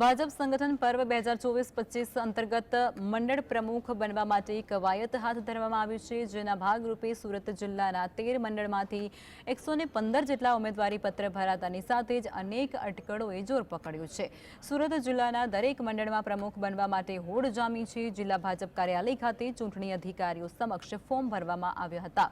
ભાજપ સંગઠન પર્વ બે હજાર ચોવીસ પચીસ અંતર્ગત મંડળ પ્રમુખ બનવા માટે કવાયત હાથ ધરવામાં આવી છે, જેના ભાગરૂપે સુરત જિલ્લાના તેર મંડળમાંથી એકસો પંદર જેટલા ઉમેદવારી પત્ર ભરાતાની સાથે જ અનેક અટકળોએ જોર પકડ્યું છે. સુરત જિલ્લાના દરેક મંડળમાં પ્રમુખ બનવા માટે હોડ જામી છે. જિલ્લા ભાજપ કાર્યાલય ખાતે ચૂંટણી અધિકારીઓ સમક્ષ ફોર્મ ભરવામાં આવ્યા હતા.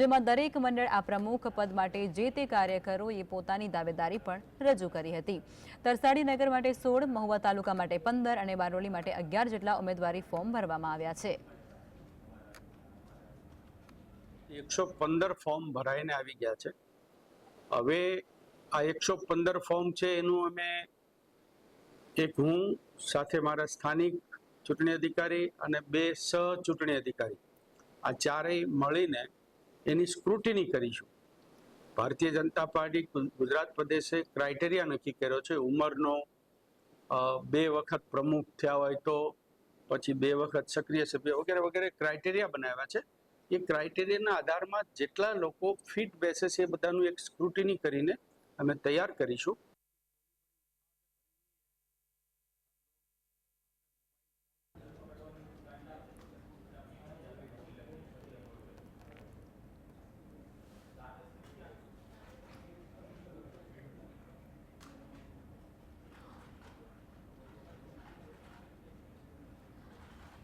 જેમાં દરેક મંડળ આ પ્રમુખ પદ માટે જે તે કાર્યકરોએ પોતાની દાવેદારી પણ રજૂ કરી હતી. તરસાડી નગર માટે સોળ મહુવા તાલુકા માટે પંદર અને બારડોલી માટે અગિયાર જેટલા ઉમેદવારી ફોર્મ ભરવામાં આવ્યા છે. એકસો પંદર ફોર્મ ભરાઈને આવી ગયા છે. હવે આ એકસો પંદર ફોર્મ છે એનું અમે એક હું સાથે મારા સ્થાનિક ચૂંટણી અધિકારી અને બે સહ ચૂંટણી અધિકારી આ ચારેય મળીને એની સ્ક્રુટિની કરીશું. ભારતીય જનતા પાર્ટી ગુજરાત પ્રદેશે ક્રાઇટેરિયા નક્કી કર્યો છે. ઉંમરનો બે વખત પ્રમુખ થયા હોય તો પછી બે વખત સક્રિય સભ્ય વગેરે વગેરે ક્રાઇટેરિયા બનાવ્યા છે. એ ક્રાઇટેરિયાના આધારમાં જેટલા લોકો ફિટ બેસે છે એ બધાનું એક સ્ક્રુટિની કરીને અમે તૈયાર કરીશું.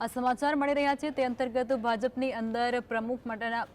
આ સમાચાર મળી રહ્યા છે. તે અંતર્ગત ભાજપની અંદર પ્રમુખ માટેના